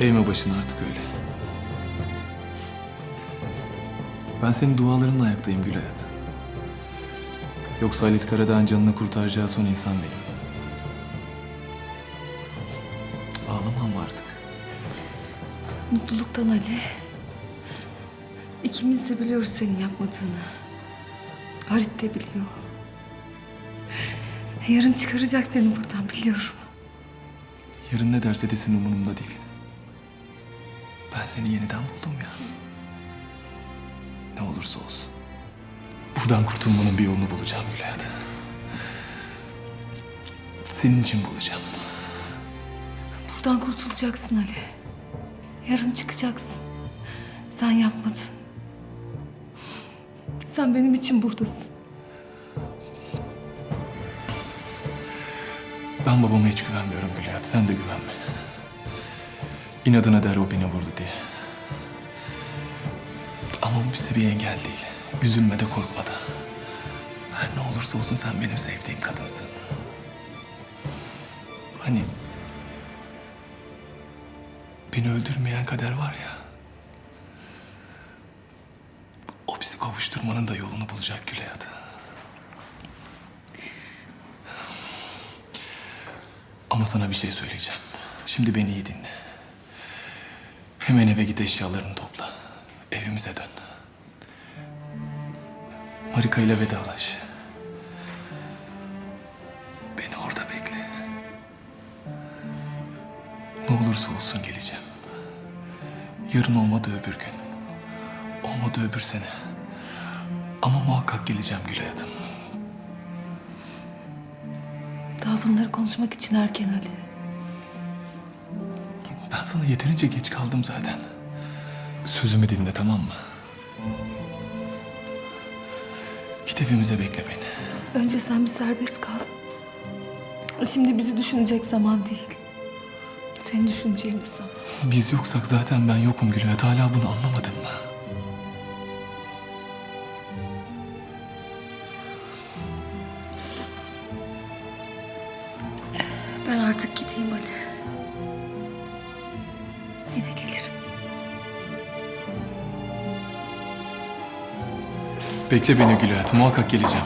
Eğme başını artık öyle. Ben senin dualarınla ayaktayım Gül Hayat. Yoksa Halit Karadağ'ın canını kurtaracağı son insan benim. Ağlamam artık? Mutluluktan Ali. İkimiz de biliyoruz senin yapmadığını. Halit de biliyor. Yarın çıkaracak seni buradan biliyorum. Yarın ne derse desin umurumda değil. Ben seni yeniden buldum ya. Ne olursa olsun. Buradan kurtulmanın bir yolunu bulacağım Gül Hayat. Senin için bulacağım. Buradan kurtulacaksın Ali. Yarın çıkacaksın. Sen yapmadın. Sen benim için buradasın. Ben babama hiç güvenmiyorum Gül Hayat. Sen de güvenme. İnadına der o beni vurdu diye. Ama bu bize bir engel değil. Üzülme de korkma da. Her ne olursa olsun sen benim sevdiğim kadınsın. Hani... Beni öldürmeyen kader var ya. O bizi kavuşturmanın da yolunu bulacak Gül Hayat. Ama sana bir şey söyleyeceğim. Şimdi beni iyi dinle. Hemen eve git eşyalarını topla. Evimize dön. Marika ile vedalaş. Beni orada bekle. Ne olursa olsun geleceğim. Yarın olmadı öbür gün. Olmadı öbür sene. Ama muhakkak geleceğim Gül hayatım. Daha bunları konuşmak için erken Ali. Sana yeterince geç kaldım zaten. Sözümü dinle tamam mı? Git evimize bekle beni. Önce sen bir serbest kal. Şimdi bizi düşünecek zaman değil. Seni düşüneceğimiz zaman. Biz yoksak zaten ben yokum Gülüyat. Hala bunu anlamadın mı? Ben artık gideyim Ali. Bekle beni Gülüyat. Muhakkak geleceğim.